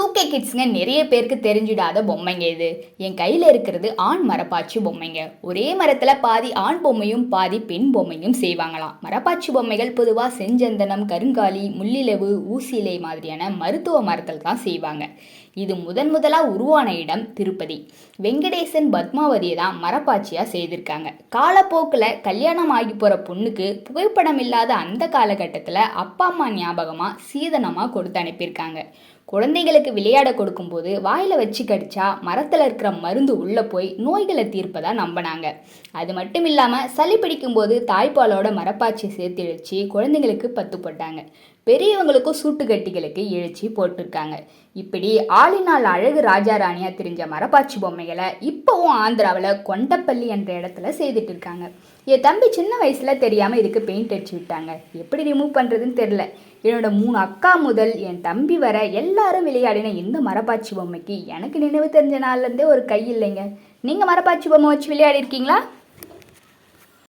Two K கிட்ஸுங்க நிறைய பேருக்கு தெரிஞ்சிடாத பொம்மைங்க இது. என் கையில் இருக்கிறது ஆண் மரப்பாச்சி பொம்மைங்க. ஒரே மரத்தில் பாதி ஆண் பொம்மையும் பாதி பெண் பொம்மையும் செய்வாங்களாம். மரப்பாச்சி பொம்மைகள் பொதுவாக செஞ்சந்தனம் கருங்காலி முள்ளிலவு ஊசிலை மாதிரியான மருத்துவ மரத்தில் தான் செய்வாங்க. இது முதன் முதலாக உருவான இடம் திருப்பதி. வெங்கடேசன் பத்மாவதியை தான் மரப்பாச்சியாக செய்திருக்காங்க. காலப்போக்கில் கல்யாணம் ஆகி போகிற பொண்ணுக்கு புகைப்படம் இல்லாத அந்த காலகட்டத்தில் அப்பா அம்மா ஞாபகமாக சீதனமாக கொடுத்து அனுப்பியிருக்காங்க. குழந்தைங்களுக்கு விளையாட கொடுக்கும்போது வாயில் வச்சு கடிச்சா மரத்தில் இருக்கிற மருந்து உள்ளே போய் நோய்களை தீர்ப்பதாக நம்பினாங்க. அது மட்டும் இல்லாமல் சளி பிடிக்கும்போது தாய்ப்பாலோட மரப்பாச்சி சேர்த்து வச்சு குழந்தைங்களுக்கு பத்து போட்டாங்க. பெரியவங்களுக்கும் சூட்டுக்கட்டிகளுக்கு எழுச்சி போட்டிருக்காங்க. இப்படி ஆளினால் அழகு ராஜா ராணியாக தெரிஞ்ச மரப்பாச்சி பொம்மைகளை இப்போவும் ஆந்திராவில் கொண்டப்பள்ளி என்ற இடத்துல செய்துட்டு இருக்காங்க. என் தம்பி சின்ன வயசில் தெரியாமல் இதுக்கு பெயிண்ட் அடிச்சு விட்டாங்க. எப்படி ரிமூவ் பண்ணுறதுன்னு தெரில என்னோட மூணு அக்கா முதல் என் தம்பி வர எல்லாரும் விளையாடின இந்த மரப்பாச்சி பொம்மைக்கு எனக்கு நினைவு தெரிஞ்ச நாள்லேருந்தே ஒரு கை இல்லைங்க. நீங்கள் மரப்பாச்சி பொம்மை வச்சு விளையாடி இருக்கீங்களா?